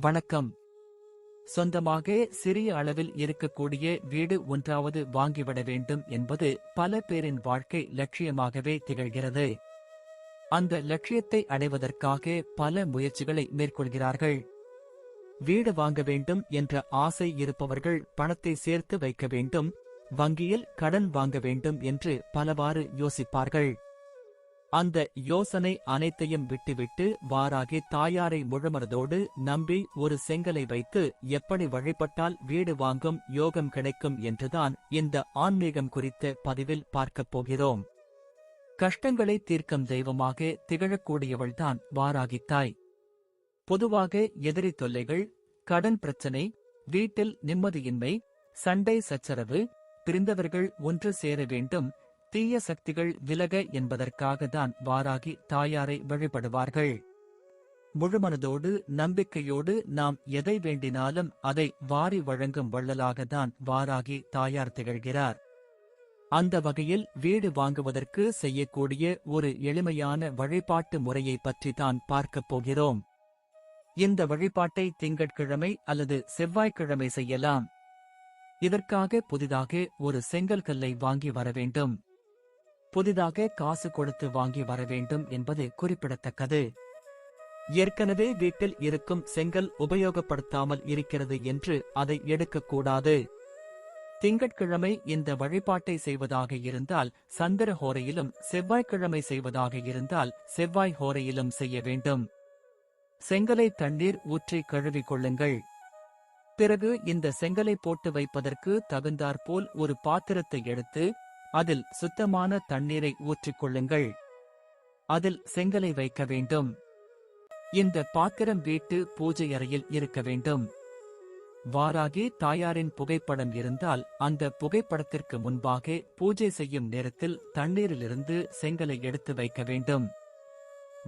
வணக்கம். சொந்தமாக சிறிய அளவில் இருக்கக்கூடிய வீடு ஒன்றாவது வாங்கிவிட வேண்டும் என்பது பல பேரின் வாழ்க்கை லட்சியமாகவே திகழ்கிறது. அந்த லட்சியத்தை அடைவதற்காக பல முயற்சிகளை மேற்கொள்கிறார்கள். வீடு வாங்க வேண்டும் என்ற ஆசை இருப்பவர்கள் பணத்தை சேர்த்து வைக்க வேண்டும். வங்கியில் கடன் வாங்க வேண்டும் என்று பலவாறு யோசிப்பார்கள். அந்த யோசனை அனைத்தையும் விட்டுவிட்டு வாராகி தாயாரை முழுமனதோடு நம்பி ஒரு செங்கலை வைத்து எப்படி வழிபட்டால் வீடு வாங்கும் யோகம் கிடைக்கும் என்றுதான் இந்த ஆன்மீகம் குறித்த பதிவில் பார்க்கப் போகிறோம். கஷ்டங்களை தீர்க்கும் தெய்வமாக திகழக்கூடியவள்தான் வாராகி தாய் பொதுவாக எதிரி தொல்லைகள் கடன் பிரச்சனை வீட்டில் நிம்மதியின்மை சண்டை சச்சரவு பிரிந்தவர்கள் ஒன்று சேர வேண்டும் தீய சக்திகள் விலக என்பதற்காக தான் வாராகி தாயாரை வழிபடுவார்கள். முழுமனதோடு நம்பிக்கையோடு நாம் எதை வேண்டினாலும் அதை வாரி வழங்கும் வள்ளலாக தான் வாராகி தாயார் திகழ்கிறார். அந்த வகையில் வீடு வாங்குவதற்கு செய்யக்கூடிய ஒரு எளிமையான வழிபாட்டு முறையை பற்றி தான் பார்க்கப் போகிறோம். இந்த வழிபாட்டை திங்கட்கிழமை அல்லது செவ்வாய்க்கிழமை செய்யலாம். இதற்காக புதிதாக ஒரு செங்கல் கல்லை வாங்கி வர வேண்டும். புதிதாக காசு கொடுத்து வாங்கி வர வேண்டும் என்பது குறிப்பிடத்தக்கது. ஏற்கனவே வீட்டில் இருக்கும் செங்கல் உபயோகப்படுத்தாமல் இருக்கிறது என்று அதை எடுக்கக்கூடாது. திங்கட்கிழமை இந்த வழிபாட்டை செய்வதாக இருந்தால் சந்திர ஹோரையிலும் செவ்வாய்க்கிழமை செய்வதாக இருந்தால் செவ்வாய் ஹோரையிலும் செய்ய வேண்டும். செங்கலை தண்ணீர் ஊற்றி கழுவிக் கொள்ளுங்கள். பிறகு இந்த செங்கலை போட்டு வைப்பதற்கு தகுந்தாற்போல் ஒரு பாத்திரத்தை எடுத்து அதில் சுத்தமான தண்ணீரை ஊற்றிக்கொள்ளுங்கள் அதில் செங்கலை வைக்க வேண்டும். இந்த பாத்திரம் வீட்டு பூஜை அறையில் இருக்க வேண்டும். வாராகி தாயாரின் புகைப்படம் இருந்தால் அந்த புகைப்படத்திற்கு முன்பாக பூஜை செய்யும் நேரத்தில் தண்ணீரிலிருந்து செங்கலை எடுத்து வைக்க வேண்டும்.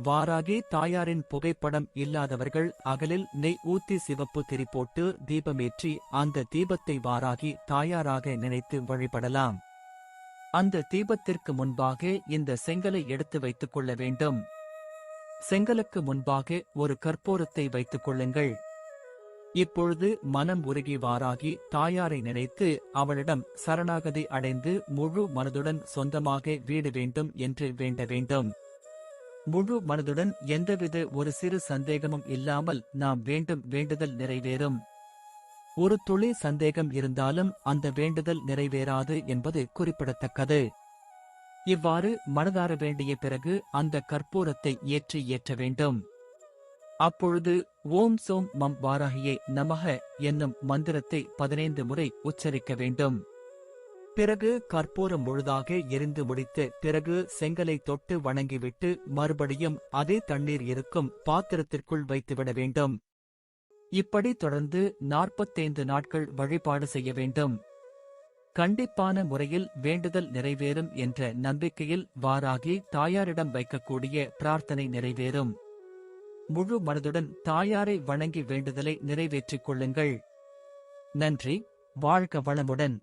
வாராகி தாயாரின் புகைப்படம் இல்லாதவர்கள் அகலில் நெய் ஊத்தி சிவப்பு திரி போட்டு தீபமேற்றி அந்த தீபத்தை வாராகி தாயாராக நினைத்து வழிபடலாம். அந்த தீபத்திற்கு முன்பாக இந்த செங்கலை எடுத்து வைத்துக் கொள்ள வேண்டும். செங்கலுக்கு முன்பாக ஒரு கற்பூரத்தை வைத்துக் கொள்ளுங்கள். இப்பொழுது மனம் உருகி வாராகி தாயாரை நினைத்து அவளிடம் சரணாகதி அடைந்து முழு மனதுடன் சொந்தமாக வீடு வேண்டும் என்று வேண்ட வேண்டும். முழு மனதுடன் எந்தவித ஒரு சிறு சந்தேகமும் இல்லாமல் நாம் வேண்டும் வேண்டுதல் நிறைவேறும். ஒரு துளி சந்தேகம் இருந்தாலும் அந்த வேண்டுதல் நிறைவேறாது என்பது குறிப்பிடத்தக்கது. இவ்வாறு மனதார வேண்டிய பிறகு அந்த கற்பூரத்தை ஏற்றி ஏற்ற வேண்டும். அப்பொழுது ஓம் சோம் மம் வாராகியே நமக என்னும் மந்திரத்தை பதினைந்து முறை உச்சரிக்க வேண்டும். பிறகு கற்பூரம் முழுதாக எரிந்து முடித்து பிறகு செங்கலை தொட்டு வணங்கிவிட்டு மறுபடியும் அதே தண்ணீர் இருக்கும் பாத்திரத்திற்குள் வைத்துவிட வேண்டும். இப்படி தொடர்ந்து நாற்பத்தைந்து நாட்கள் வழிபாடு செய்ய வேண்டும். கண்டிப்பான முறையில் வேண்டுதல் நிறைவேறும் என்ற நம்பிக்கையில் வாராகி தாயாரிடம் வைக்கக்கூடிய பிரார்த்தனை நிறைவேறும். முழு மனதுடன் தாயாரை வணங்கி வேண்டுதலை நிறைவேற்றிக் கொள்ளுங்கள். நன்றி வாழ்க வளமுடன்.